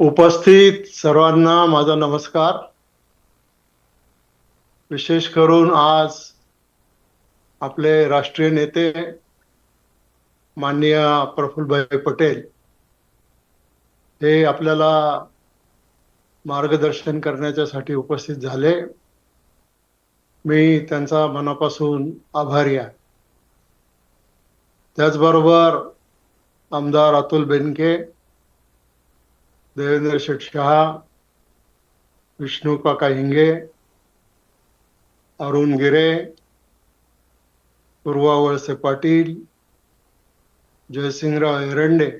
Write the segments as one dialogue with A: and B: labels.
A: उपस्थित सर्वांना माझा नमस्कार. विशेष करून आज आपले राष्ट्रीय नेते माननीय प्रफुल्लभाई पटेल हे आपल्याला मार्गदर्शन करण्याच्यासाठी उपस्थित झाले. मी त्यांचा मनापासून आभारी आहे. त्याचबरोबर आमदार अतुल बेनके देवेंद्र शेठ शहा विष्णू काका हिंगे अरुण गिरे पूर्वा वळसे पाटील जयसिंगराव एरंडे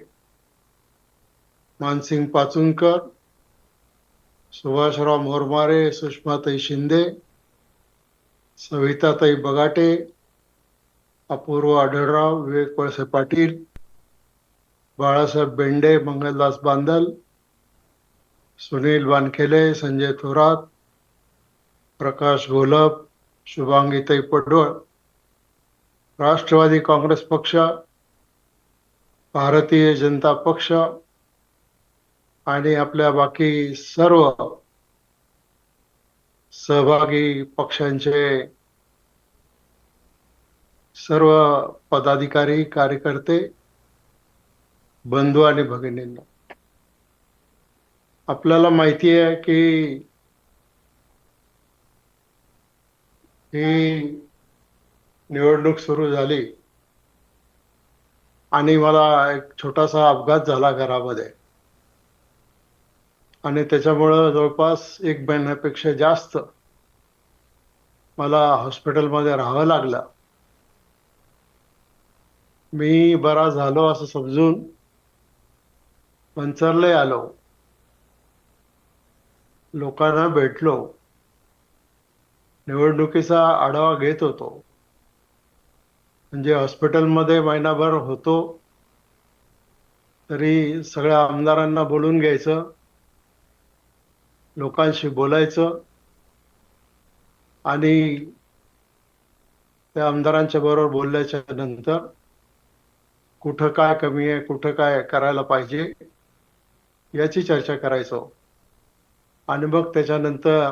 A: मानसिंग पाचुंकर सुभाषराव मोरमारे सुषमाताई शिंदे सविताताई बगाटे अपूर्व आढळराव विवेक वळसे पाटील बाळासाहेब बेंडे मंगलदास बांदल सुनील वानखेले संजय थोरात प्रकाश घोलप शुभांगीताई पडवळ राष्ट्रवादी काँग्रेस पक्ष भारतीय जनता पक्ष आणि आपल्या बाकी सर्व सहभागी पक्षांचे सर्व पदाधिकारी कार्यकर्ते बंधू आणि भगिनींना. आपल्याला माहिती आहे की ही निवडणूक सुरू झाली. आणि मला एक छोटासा अपघात झाला घरामध्ये. आणि त्याच्यामुळं जवळपास एक महिन्यापेक्षा जास्त मला हॉस्पिटलमध्ये राहावं लागलं. मी बरा झालो असं समजून पंचरले आलो. लोकांना भेटलो. निवडणुकीचा आढावा घेत होतो. म्हणजे हॉस्पिटलमध्ये महिनाभर होतो. तरी सगळ्या आमदारांना बोलून घ्यायचं. लोकांशी बोलायचं. आणि त्या आमदारांच्या बरोबर बोलल्याच्या नंतर कुठं काय कमी आहे कुठं काय करायला पाहिजे याची चर्चा करायचो. आणि मग त्याच्यानंतर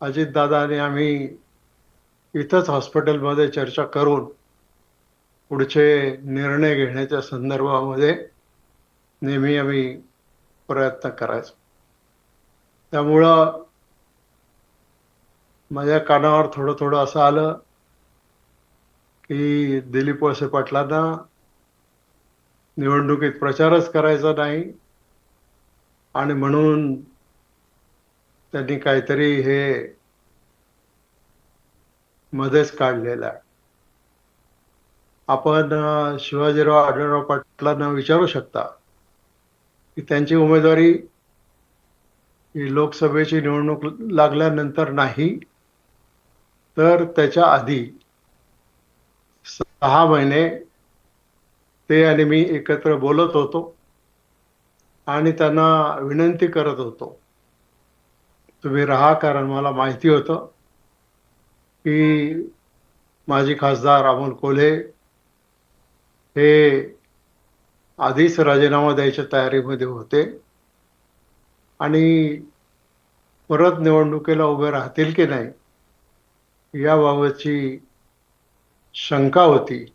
A: अजितदादा आणि आम्ही इथंच हॉस्पिटलमध्ये चर्चा करून पुढचे निर्णय घेण्याच्या संदर्भामध्ये नेहमी आम्ही प्रयत्न करायचो. त्यामुळं माझ्या कानावर थोडं थोडं असं आलं की दिलीप वळसे पाटलांना निवडणुकीत प्रचारच करायचा नाही आणि म्हणून त्यांनी काहीतरी हे मध्येच काढलेलं आहे. आपण शिवाजीराव आढळराव पाटलांना विचारू शकता की त्यांची उमेदवारी ही लोकसभेची निवडणूक लागल्यानंतर नाही तर त्याच्या आधी सहा महिने ते आणि मी एकत्र बोलत होतो आणि त्यांना विनंती करत होतो तुम्ही राहा कारण मला माहिती होतं. की माजी खासदार अमोल कोल्हे हे आधीच राजीनामा द्यायच्या तयारीमध्ये होते. आणि परत निवडणुकीला उभे राहतील की नाही याबाबतची शंका होती.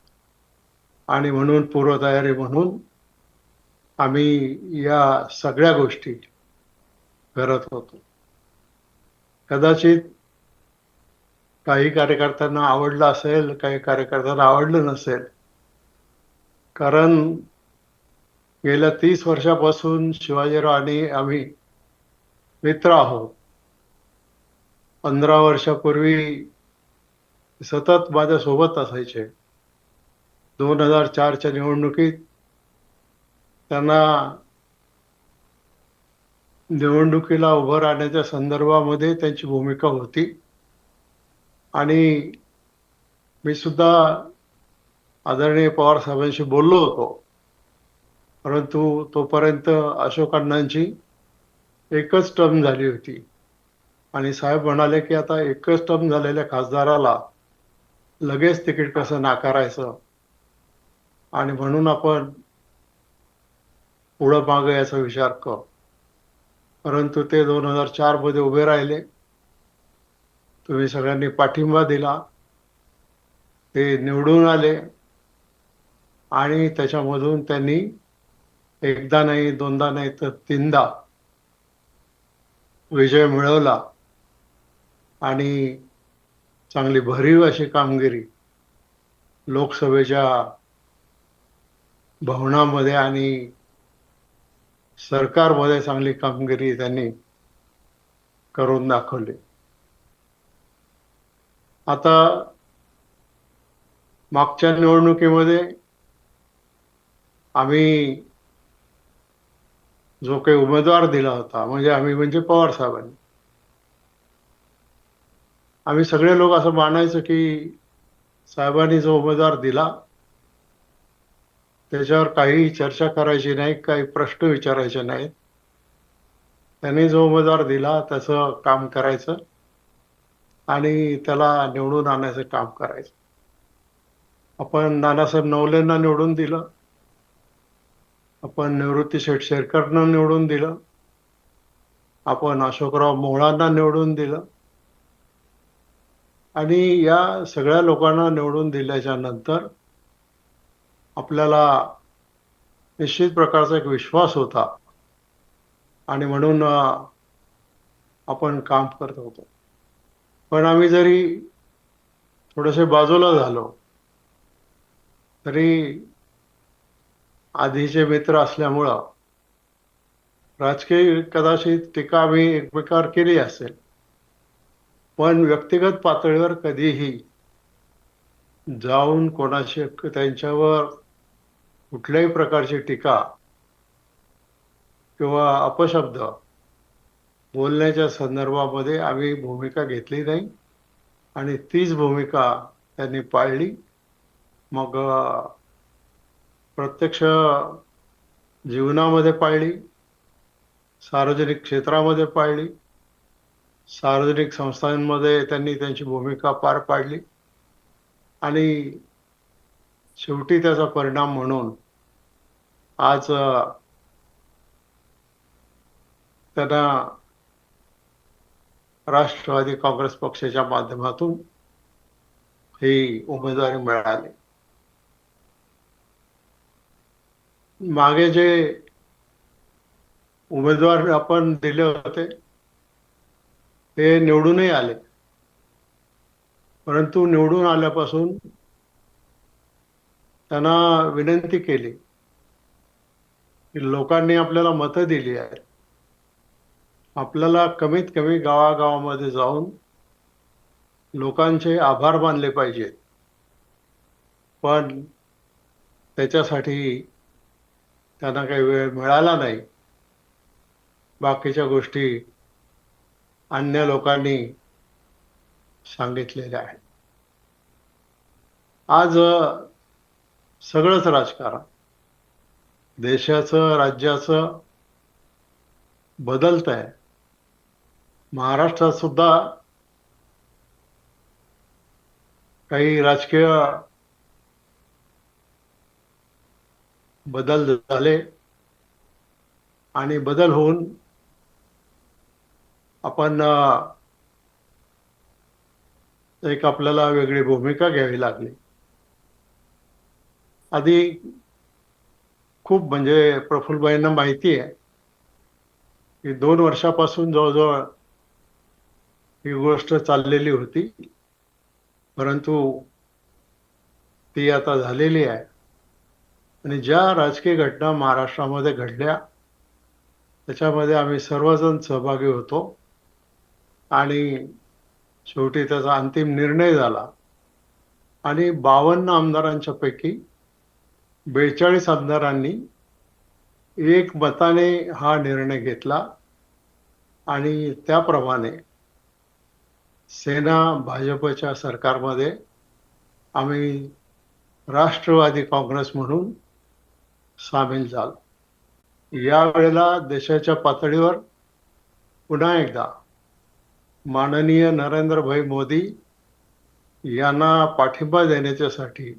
A: आणि म्हणून पूर्वतयारी म्हणून आम्ही या सगळ्या गोष्टी करत होतो. कदाचित काही कार्यकर्त्यांना आवडलं असेल काही कार्यकर्त्यांना आवडलं नसेल. कारण गेल्या तीस वर्षापासून शिवाजीराव आणि आम्ही मित्र आहोत. पंधरा वर्षापूर्वी सतत माझ्या सोबत असायचे. दोन हजार चारच्या निवडणुकीत त्यांना निवडणुकीला उभं राहण्याच्या संदर्भामध्ये त्यांची भूमिका होती. आणि मी सुद्धा आदरणीय पवार साहेबांशी बोललो होतो. परंतु तोपर्यंत अशोक एकच टर्म झाली होती. आणि साहेब म्हणाले की आता एकच टर्म झालेल्या खासदाराला लगेच तिकीट कसं नाकारायचं? आणि म्हणून आपण पुढं मागं याचा विचार कर परंतु ते दोन हजार चारमध्ये उभे राहिले. तुम्ही सगळ्यांनी पाठिंबा दिला. ते निवडून आले. आणि त्याच्यामधून त्यांनी एकदा नाही दोनदा नाही तर तीनदा विजय मिळवला. आणि चांगली भरीव अशी कामगिरी लोकसभेच्या भवनामध्ये आणि सरकारमध्ये चांगली कामगिरी त्यांनी करून दाखवली. आता मागच्या निवडणुकीमध्ये आम्ही जो काही उमेदवार दिला होता म्हणजे आम्ही म्हणजे पवार साहेबांनी. आम्ही सगळे लोक असं मानायचं की साहेबांनी जो उमेदवार दिला त्याच्यावर काही चर्चा करायची नाही काही प्रश्न विचारायचे नाहीत त्यांनी जो उमेदवार दिला त्याचं काम करायचं आणि त्याला निवडून आणायचं काम करायचं. आपण नानासाहेब नवलेंना निवडून दिलं. आपण निवृत्ती शेठ शेरकरना निवडून दिलं. आपण अशोकराव मोहळांना निवडून दिलं. आणि या सगळ्या लोकांना निवडून दिल्याच्या नंतर आपल्याला निश्चित प्रकारचा एक विश्वास होता. आणि म्हणून आपण काम करत होतो. पण आम्ही जरी थोडेसे बाजूला झालो तरी आधीचे मित्र असल्यामुळं राजकीय कदाचित टीका आम्ही एकमेकावर केली असेल. पण व्यक्तिगत पातळीवर कधीही जाऊन कोणाशी त्यांच्यावर कुठल्याही प्रकारची टीका किंवा अपशब्द बोलण्याच्या संदर्भामध्ये आम्ही भूमिका घेतली नाही आणि तीच भूमिका त्यांनी पाळली. मग प्रत्यक्ष जीवनामध्ये पाळली सार्वजनिक क्षेत्रामध्ये पाळली सार्वजनिक संस्थांमध्ये त्यांनी त्यांची भूमिका पार पाडली आणि शेवटी त्याचा परिणाम म्हणून आज त्यांना राष्ट्रवादी काँग्रेस पक्षाच्या माध्यमातून ही उमेदवारी मिळाली. मागे जे उमेदवार आपण दिले होते ते निवडूनही आले. परंतु निवडून आल्यापासून त्यांना विनंती केली की लोकांनी आपल्याला मतं दिली आहेत. आपल्याला कमीत कमी गावागावामध्ये जाऊन लोकांचे आभार मानले पाहिजेत. पण त्याच्यासाठी त्यांना काही वेळ मिळाला नाही. बाकीच्या गोष्टी अन्य लोकांनी सांगितलेल्या आहेत. आज सगळंच राजकारण. देशाचं राज्याचं बदलत आहे. महाराष्ट्रात सुद्धा काही राजकीय बदल झाले आणि बदल होऊन आपण एक आपल्याला वेगळी भूमिका घ्यावी लागली. आधी खूप म्हणजे प्रफुल्लबाईंना माहिती आहे की दोन वर्षापासून जवळजवळ ही गोष्ट चाललेली होती. परंतु ती आता झालेली आहे. आणि ज्या राजकीय घटना महाराष्ट्रामध्ये घडल्या त्याच्यामध्ये आम्ही सर्वजण सहभागी होतो. आणि शेवटी त्याचा अंतिम निर्णय झाला. आणि बावन्न आमदारांच्या पैकी बेचाळीस आमदारांनी एक मताने हा निर्णय घेतला आणि त्याप्रमाणे सेना भाजपच्या सरकारमध्ये आम्ही राष्ट्रवादी काँग्रेस म्हणून सामील झालो. यावेळेला देशाच्या पातळीवर पुन्हा एकदा माननीय नरेंद्रभाई मोदी यांना पाठिंबा देण्याच्यासाठी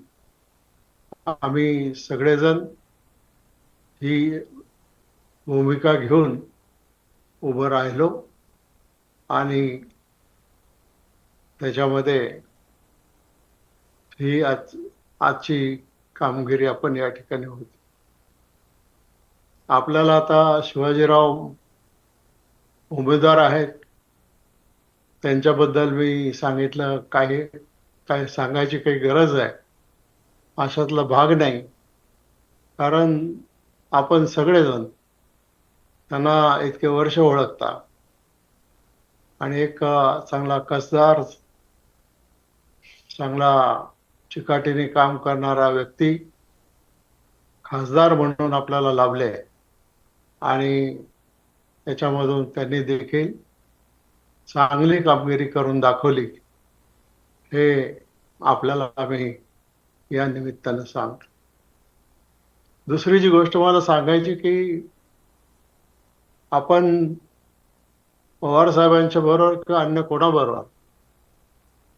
A: आम्ही सगळेजण ही भूमिका घेऊन उभं राहिलो आणि त्याच्यामध्ये ही आज आजची कामगिरी आपण या ठिकाणी होती. आपल्याला आता शिवाजीराव उमेदवार आहेत. त्यांच्याबद्दल मी सांगितलं काही काय सांगायची काही गरज आहे. अशातला भाग नाही. कारण आपण सगळेजण त्यांना इतके वर्ष ओळखता. आणि एक चांगला कसदार चांगला चिकाटीने काम करणारा व्यक्ती खासदार म्हणून आपल्याला लाभले. आणि त्याच्यामधून त्यांनी देखील चांगली कामगिरी करून दाखवली. हे आपल्याला आम्ही या निमित्तानं सांग. दुसरी जी गोष्ट मला सांगायची की आपण पवार साहेबांच्या बरोबर किंवा अन्य कोणाबरोबर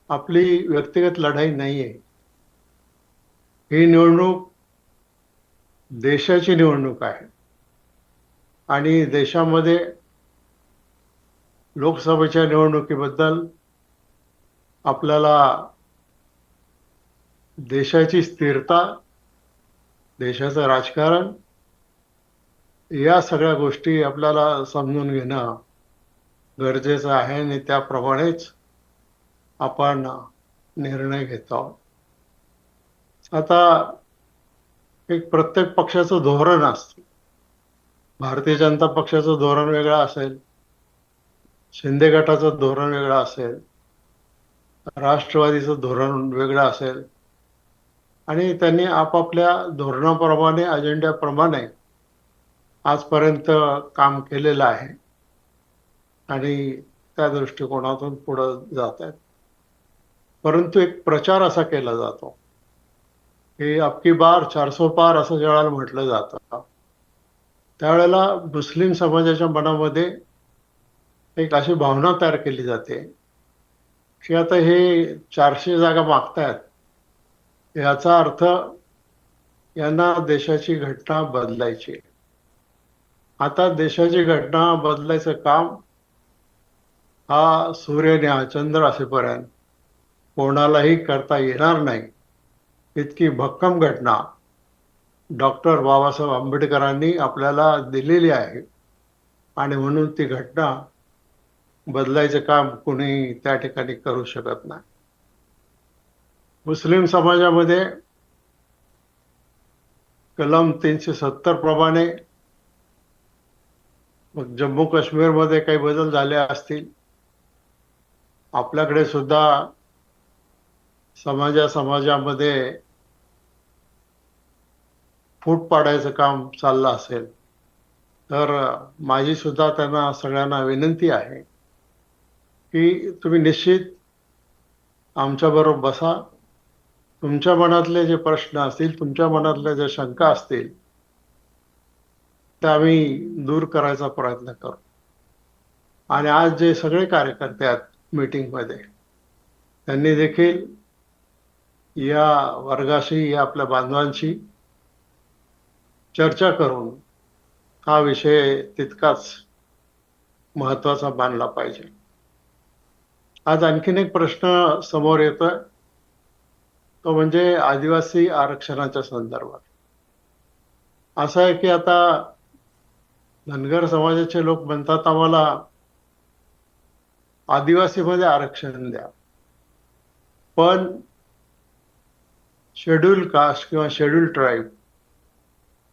A: आपली व्यक्तिगत लढाई नाहीये. ही निवडणूक देशाची निवडणूक आहे. आणि देशामध्ये लोकसभेच्या निवडणुकीबद्दल आपल्याला देशाची स्थिरता देशाचं राजकारण या सगळ्या गोष्टी आपल्याला समजून घेणं गरजेचं आहे आणि त्याप्रमाणेच आपण निर्णय घेत. आहोत आता एक प्रत्येक पक्षाचं धोरण असतं. भारतीय जनता पक्षाचं धोरण वेगळं असेल शिंदे गटाचं धोरण वेगळं असेल राष्ट्रवादीचं धोरण वेगळं असेल आणि त्यांनी आपापल्या धोरणाप्रमाणे अजेंड्याप्रमाणे आजपर्यंत काम केलेलं आहे. आणि त्या दृष्टिकोनातून पुढं जात आहेत. परंतु एक प्रचार असा केला जातो की अबकी बार चारसो पार असं ज्यावेळेला म्हटलं जातं त्यावेळेला मुस्लिम समाजाच्या मनामध्ये एक अशी भावना तयार केली जाते की आता हे चारशे जागा मागतायत याचा अर्थ यांना देशाची घटना बदलायची. आता देशाची घटना बदलायचं काम हा सूर्य हा चंद्र असेपर्यंत कोणालाही करता येणार नाही. इतकी भक्कम घटना डॉक्टर बाबासाहेब आंबेडकरांनी आपल्याला दिलेली आहे. आणि म्हणून ती घटना बदलायचं काम कुणी त्या ठिकाणी करू शकत नाही. मुस्लिम समाजामध्ये कलम तीनशे सत्तर प्रमाणे मग जम्मू काश्मीरमध्ये काही बदल झाले असतील आपल्याकडे सुद्धा समाजा समाजामध्ये फूट पाडायचं काम चाललं असेल तर माझी सुद्धा त्यांना सगळ्यांना विनंती आहे की तुम्ही निश्चित आमच्याबरोबर बसा तुमच्या मनातले जे प्रश्न असतील तुमच्या मनातल्या ज्या शंका असतील त्या आम्ही दूर करायचा प्रयत्न करू. आणि आज जे सगळे कार्यकर्ते आहेत मीटिंगमध्ये त्यांनी देखील या वर्गाशी या आपल्या बांधवांशी चर्चा करून हा विषय तितकाच महत्त्वाचा मानला पाहिजे. आज आणखीन एक प्रश्न समोर येतोय. तो म्हणजे आदिवासी आरक्षणाच्या संदर्भात. असं आहे की आता धनगर समाजाचे लोक म्हणतात आम्हाला आदिवासीमध्ये आरक्षण द्या. पण शेड्यूल कास्ट किंवा शेड्यूल ट्राईब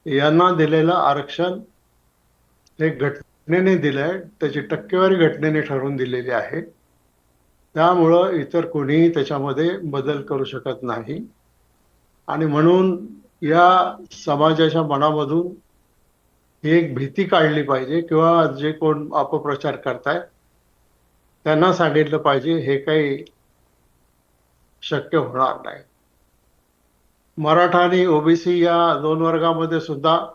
A: यांना दिलेलं आरक्षण हे घटनेने दिलंय त्याची टक्केवारी घटनेने ठरवून दिलेली आहे. त्यामुळं इतर कोणीही त्याच्यामध्ये बदल करू शकत नाही. आणि म्हणून या समाजाच्या मनामधून ही एक भीती काढली पाहिजे किंवा जे कोण अपप्रचार करतायत त्यांना सांगितलं पाहिजे हे काही शक्य होणार नाही. मराठा आणि ओबीसी या दोन वर्गामध्ये सुद्धा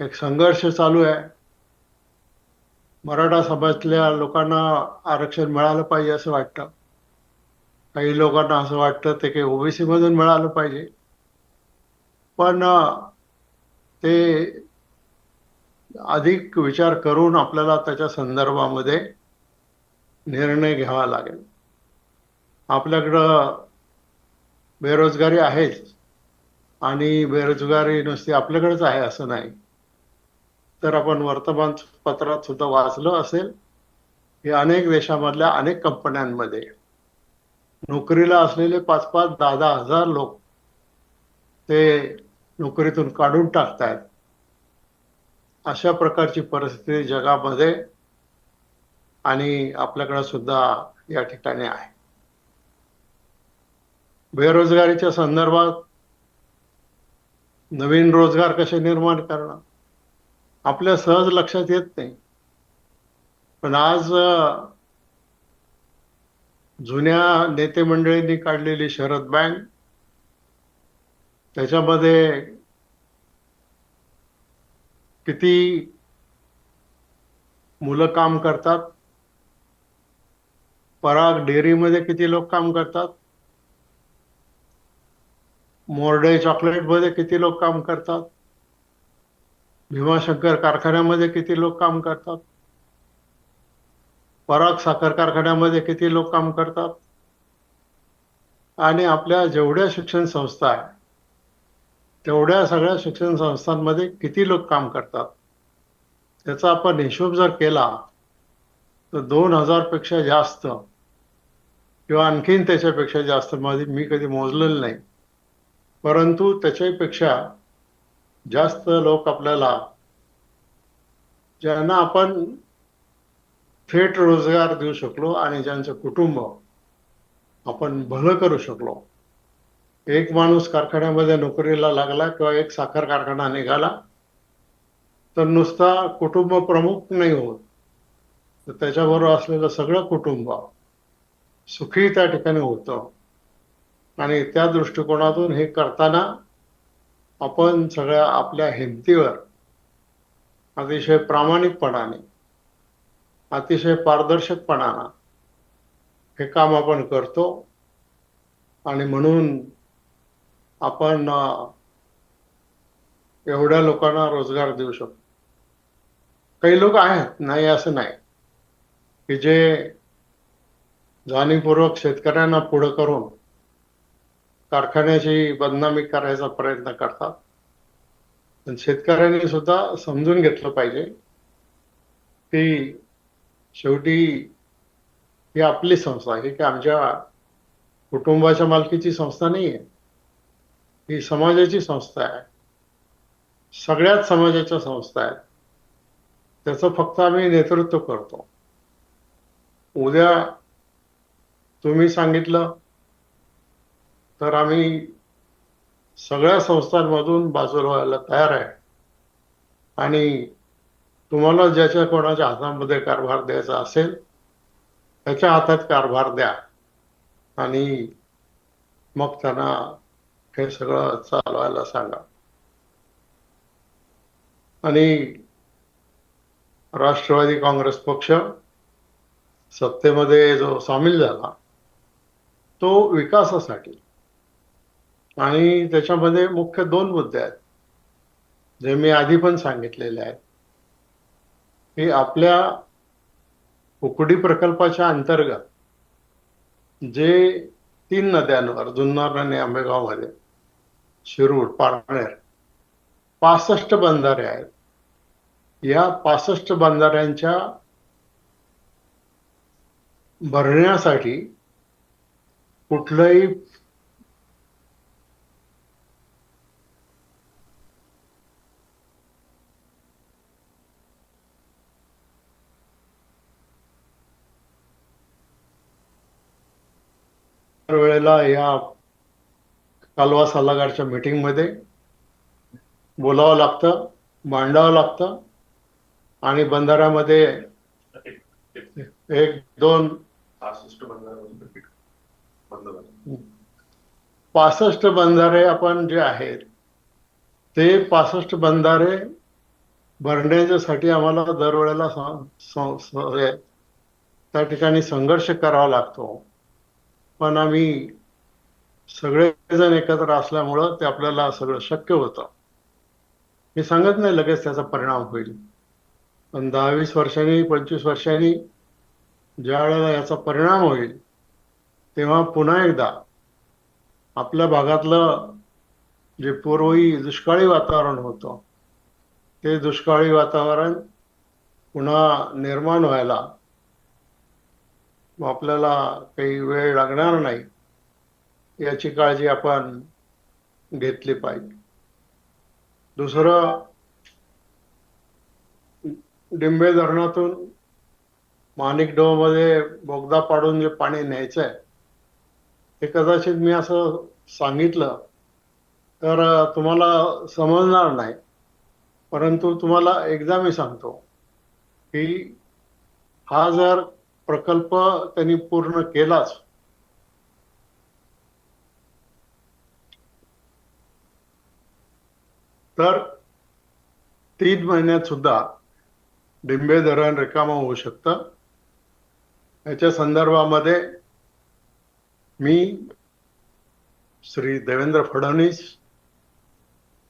A: एक संघर्ष चालू आहे. मराठा समाजातल्या लोकांना आरक्षण मिळालं पाहिजे असं वाटतं. काही लोकांना असं वाटतं ते काही ओबीसी मधून मिळालं पाहिजे. पण ते अधिक विचार करून आपल्याला त्याच्या संदर्भामध्ये निर्णय घ्यावा लागेल. आपल्याकडं बेरोजगारी आहेच. आणि बेरोजगारी नुसती आपल्याकडेच आहे असं नाही. तर आपण वर्तमानपत्रात सुद्धा वाचलं असेल. की अनेक देशामधल्या अनेक कंपन्यांमध्ये. नोकरीला असलेले पाच पाच दहा दहा हजार लोक ते नोकरीतून काढून टाकतायत. अशा प्रकारची परिस्थिती जगामध्ये आणि आपल्याकडे सुद्धा या ठिकाणी आहे. बेरोजगारीच्या संदर्भात नवीन रोजगार कसे निर्माण करणं आपल्या सहज लक्षात येत नाही. पण आज जुन्या नेते मंडळींनी काढलेली शरद बँक त्याच्यामध्ये किती मुलं काम करतात पराग डेअरीमध्ये किती लोक काम करतात मोरडे चॉकलेटमध्ये किती लोक काम करतात भीमाशंकर कारखान्यामध्ये किती लोक काम करतात? पराग साखर कारखान्यामध्ये किती लोक काम करतात? आणि आपल्या जेवढ्या शिक्षण संस्था आहे तेवढ्या सगळ्या शिक्षण संस्थांमध्ये किती लोक काम करतात? त्याचा आपण हिशोब जर केला तर दोन हजारपेक्षा जास्त किंवा आणखीन त्याच्यापेक्षा जास्त मध्ये मी कधी मोजलेलं नाही. परंतु त्याच्यापेक्षा जास्त लोक आपल्याला ज्यांना आपण थेट रोजगार देऊ शकलो आणि ज्यांचं कुटुंब आपण भलं करू शकलो. एक माणूस कारखान्यामध्ये नोकरीला लागला किंवा एक साखर कारखाना निघाला तर नुसता कुटुंब प्रमुख नाही होत. तर त्याच्याबरोबर असलेलं सगळं कुटुंब सुखी त्या ठिकाणी होतं. आणि त्या दृष्टिकोनातून हे करताना आपण सगळ्या आपल्या हिमतीवर अतिशय प्रामाणिकपणाने अतिशय पारदर्शकपणानं हे काम आपण करतो. आणि म्हणून आपण एवढ्या लोकांना रोजगार देऊ शकतो. काही लोक आहेत नाही असं नाही. की जे जाणीवपूर्वक शेतकऱ्यांना पुढं करून कारखान्याची बदनामी करायचा प्रयत्न करतात. पण शेतकऱ्यांनी सुद्धा समजून घेतलं पाहिजे की शेवटी ही आपली संस्था आहे की आमच्या कुटुंबाच्या मालकीची संस्था नाही आहे ही समाजाची संस्था आहे. सगळ्याच समाजाच्या संस्था आहेत. त्याचं फक्त आम्ही नेतृत्व करतो. उद्या तुम्ही सांगितलं तर आम्ही सगळ्या संस्थांमधून बाजूला व्हायला तयार आहे. आणि तुम्हाला ज्याच्या कोणाच्या हातामध्ये कारभार द्यायचा असेल त्याच्या हातात कारभार द्या. आणि मग त्यांना हे सगळं चालवायला सांगा. आणि राष्ट्रवादी काँग्रेस पक्ष सत्तेमध्ये जो सामील झाला तो विकासासाठी आणि त्याच्यामध्ये मुख्य दोन मुद्दे आहेत जे मी आधी पण सांगितलेले आहेत. की आपल्या उकडी प्रकल्पाच्या अंतर्गत जे तीन नद्यांवर जुन्नर आणि आंबेगावमध्ये शिरूर पारनेर पासष्ट बंधारे आहेत. या पासष्ट बंधाऱ्यांच्या भरण्यासाठी कुठलंही वेळेला या कालवा सल्लागारच्या मीटिंगमध्ये बोलावं लागतं मांडावं लागतं आणि बंधाऱ्यामध्ये एक दोन
B: पासष्ट
A: बंधारे आपण जे आहेत ते पासष्ट बंधारे भरण्याच्यासाठी आम्हाला दरवेळेला त्या ठिकाणी संघर्ष करावा लागतो. पण आम्ही सगळेजण एकत्र असल्यामुळं ते आपल्याला सगळं शक्य होतं. मी सांगत नाही लगेच त्याचा परिणाम होईल. पण दहा वीस वर्षांनी पंचवीस वर्षांनी ज्या वेळेला याचा परिणाम होईल तेव्हा पुन्हा एकदा आपल्या भागातलं जे पूर्वी दुष्काळी वातावरण होतं ते दुष्काळी वातावरण पुन्हा निर्माण व्हायला आपल्याला काही वेळ लागणार नाही याची काळजी आपण घेतली पाहिजे. दुसरं डिंबे धरणातून माणिकमध्ये बोगदा पाडून जे पाणी न्यायचं आहे ते कदाचित मी असं सांगितलं तर तुम्हाला समजणार नाही. परंतु तुम्हाला एकदा मी सांगतो की हा जर प्रकल्प त्यांनी पूर्ण केलाच. तर तीन महिन्यात सुद्धा डिंबे धरण रिकामा होऊ शकतं. याच्या संदर्भामध्ये मी श्री देवेंद्र फडणवीस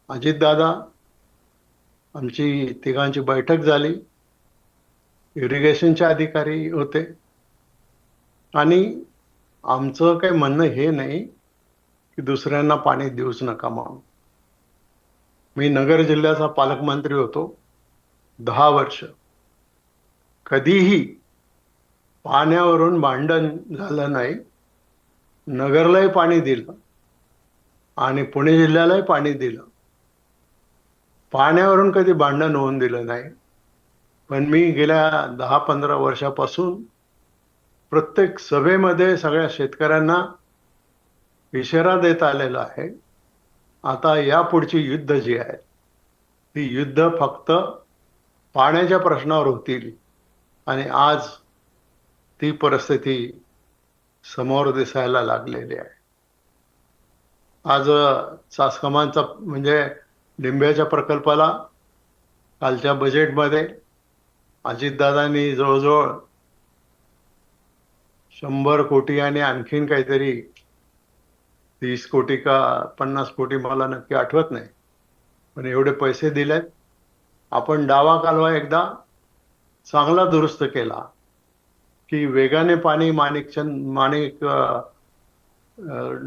A: अजितदादा आमची तिघांची बैठक झाली. इरिगेशनचे अधिकारी होते. आणि आमचं काही म्हणणं हे नाही की दुसऱ्यांना पाणी देऊच नका म्हणून. मी नगर जिल्ह्याचा पालकमंत्री होतो. दहा वर्ष. कधीही पाण्यावरून भांडण झालं नाही. नगरलाही पाणी दिलं आणि पुणे जिल्ह्यालाही पाणी दिलं. पाण्यावरून कधी भांडण होऊन दिलं नाही. पण मी गेल्या दहा पंधरा वर्षापासून प्रत्येक सभेमध्ये सगळ्या शेतकऱ्यांना इशारा देत आलेला आहे. आता यापुढची युद्ध जी आहे ती युद्ध फक्त पाण्याच्या प्रश्नावर होतील आणि आज ती परिस्थिती समोर दिसायला लागलेली आहे. आज सासकमांचा म्हणजे लिंब्याच्या प्रकल्पाला कालच्या बजेटमध्ये अजितदादांनी जवळजवळ शंभर कोटी आणि आणखीन काहीतरी तीस कोटी का पन्नास कोटी मला नक्की आठवत नाही. पण एवढे पैसे दिलेत. आपण डावा कालवा एकदा चांगला दुरुस्त केला की वेगाने पाणी माणिकचंद माणिक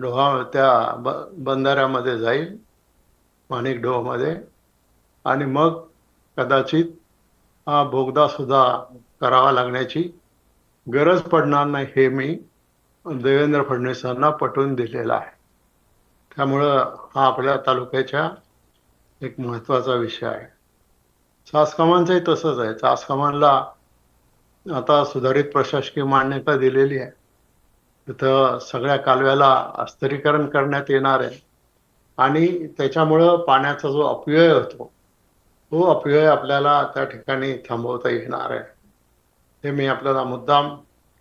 A: डोहा त्या ब बंधाऱ्यामध्ये जाईल माणिक डोहामध्ये. आणि मग कदाचित हा बोगदा सुद्धा करावा लागण्याची गरज पडणार नाही हे मी देवेंद्र फडणवीसांना पटवून दिलेलं आहे. त्यामुळं हा आपल्या तालुक्याच्या एक महत्त्वाचा विषय आहे. चासकमांचंही तसंच आहे. चासकमांला आता सुधारित प्रशासकीय मान्यता दिलेली आहे. तिथं सगळ्या कालव्याला अस्तरीकरण करण्यात येणार आहे. आणि त्याच्यामुळं पाण्याचा जो अपव्यय होतो तो अपव्यय आपल्याला त्या ठिकाणी थांबवता येणार आहे. हे मी आपल्याला मुद्दाम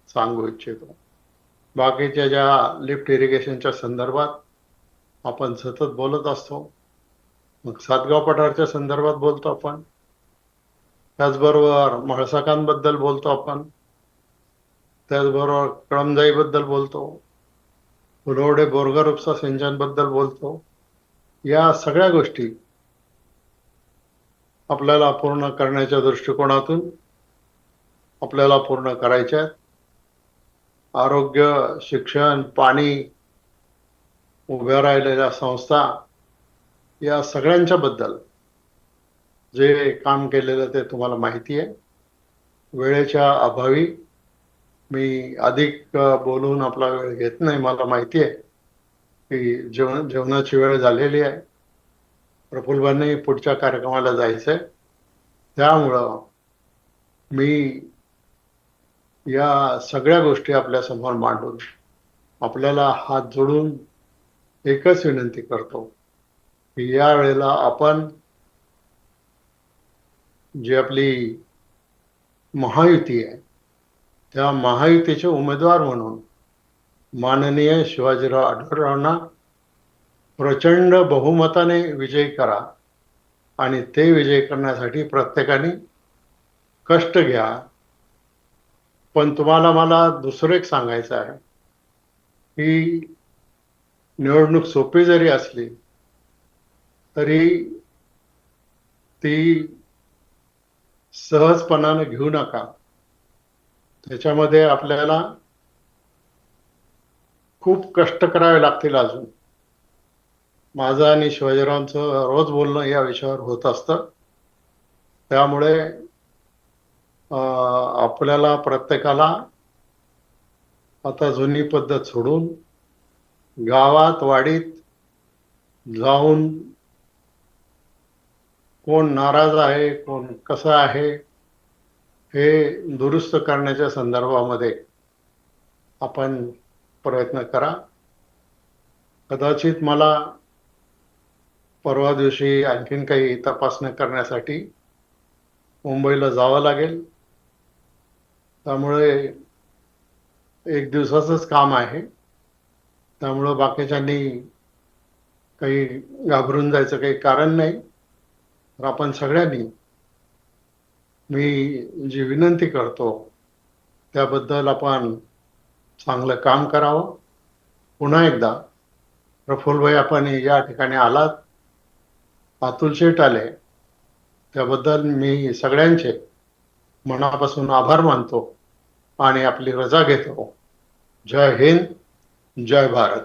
A: सांगू इच्छितो. बाकीच्या ज्या लिफ्ट इरिगेशनच्या संदर्भात आपण सतत बोलत असतो मग सातगाव पठारच्या संदर्भात बोलतो आपण त्याचबरोबर म्हाळसाकांबद्दल बोलतो आपण त्याचबरोबर कळमजाईबद्दल बोलतो फुलवडे बोरगर उपसा सिंचनबद्दल बोलतो या सगळ्या गोष्टी आपल्याला पूर्ण करण्याच्या दृष्टिकोनातून आपल्याला पूर्ण करायच्या आरोग्य शिक्षण पाणी उभ्या राहिलेल्या संस्था या सगळ्यांच्या बद्दल जे काम केलेलं ते तुम्हाला माहिती आहे. वेळेच्या अभावी मी अधिक बोलून आपला वेळ घेत नाही. मला माहिती आहे की जेवण जेवणाची वेळ झालेली आहे. प्रफुल्लभांनी पुढच्या कार्यक्रमाला जायचं आहे त्यामुळं मी या सगळ्या गोष्टी आपल्यासमोर मांडून आपल्याला हात जोडून एकच विनंती करतो की या वेळेला आपण जी आपली महायुती आहे त्या महायुतीचे उमेदवार म्हणून माननीय शिवाजीराव आढळरावांना प्रचंड बहुमताने विजयी करा आणि ते विजय करण्यासाठी प्रत्येकाने कष्ट घ्या. पण तुम्हाला मला दुसरं एक सांगायचं आहे. की निवडणूक सोपी जरी असली तरी ती सहजपणाने घेऊ नका. त्याच्यामध्ये आपल्याला खूप कष्ट करावे लागतील अजून. माझं आणि शिवाजीरावांचं रोज बोलणं या विषयावर होत असतं. त्यामुळे आपल्याला प्रत्येकाला आता जुनी पद्धत सोडून गावात वाडीत जाऊन कोण नाराज आहे कोण कसं आहे हे दुरुस्त करण्याच्या संदर्भामध्ये आपण प्रयत्न करा. कदाचित मला परवा दिवशी आणखीन काही तपासण्या करण्यासाठी मुंबईला जावं लागेल. त्यामुळे एक दिवसाचंच काम आहे. त्यामुळं बाकीच्यांनी काही घाबरून जायचं काही कारण नाही. तर आपण सगळ्यांनी मी जी विनंती करतो त्याबद्दल आपण चांगलं काम करावं. पुन्हा एकदा प्रफुल्लभाई आपण या ठिकाणी आलात. अतुल शेठ आले. त्याबद्दल मी सगळ्यांचे मनापासून आभार मानतो आणि आपली रजा घेतो. जय हिंद जय भारत.